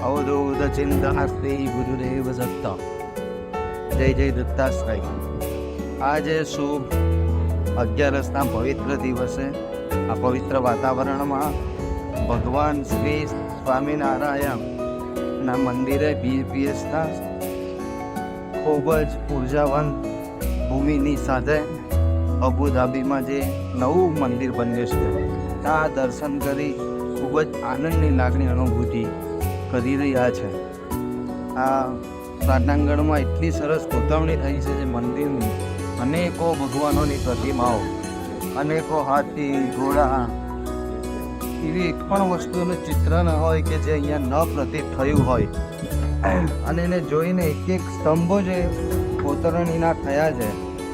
અવધૂત ચિંતાસ્તે ગુરુદેવ દત્તા જય જય દત્તાશ્રય આજે શુભ અગિયારસના પવિત્ર દિવસે આ પવિત્ર વાતાવરણમાં ભગવાન શ્રી સ્વામિનારાયણના મંદિરે બીપીએસના ખૂબ જ ઉર્જાવાન ભૂમિની સાથે અબુધાબીમાં જે નવું મંદિર બન્યું છે ત્યાં દર્શન કરી ખૂબ જ આનંદની લાગણી અનુભૂતિ કરી રહ્યા છે. આ પ્રાર્થનાંગણમાં એટલી સરસ કોતરણી થઈ છે જે મંદિરની. અનેકો ભગવાનોની પ્રતિમાઓ, અનેકો હાથી, ઘોડા, એવી એક પણ વસ્તુનું ચિત્ર ન હોય કે જે અહીંયા ન પ્રતીત થયું હોય. અને એને જોઈને એક એક સ્તંભો જે કોતરણીના થયા છે,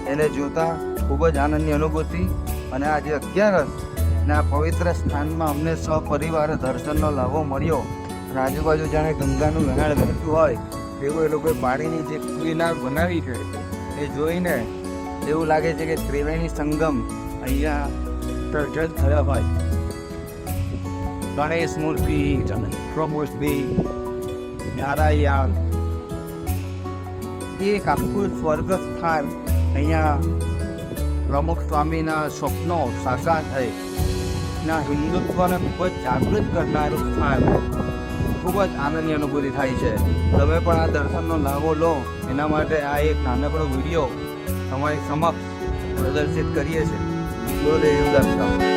એને જોતા ખૂબ જ આનંદની અનુભૂતિ. અને આજે અગિયારસ ના પવિત્ર સ્થાનમાં અમને સપરિવારે દર્શનનો લાભો મળ્યો. આજુબાજુ જાણે ગંગાનું વહેણ વહેતું હોય એવું એ લોકોએ પાણીની જે મિનાર બનાવી છે, એ જોઈને એવું લાગે છે કે ત્રિવેણી સંગમ અહીંયા સર્જન થયા હોય. ગણેશ મૂર્તિ પ્રમૂર્તિ નારાયણ. એક આખું સ્વર્ગ સ્થાન અહીંયા પ્રમુખ સ્વામીના સ્વપ્નો સાકાર થઈ. ના હિન્દુત્વને ખૂબ જ જાગૃત કરનારું સ્થાન. ખૂબ જ આનંદની અનુભૂતિ થાય છે. તમે પણ આ દર્શનનો લાભો લો. એના માટે આ એક નાનકડો વીડિયો તમારી સમક્ષ પ્રદર્શિત કરીએ છીએ. દર્શન.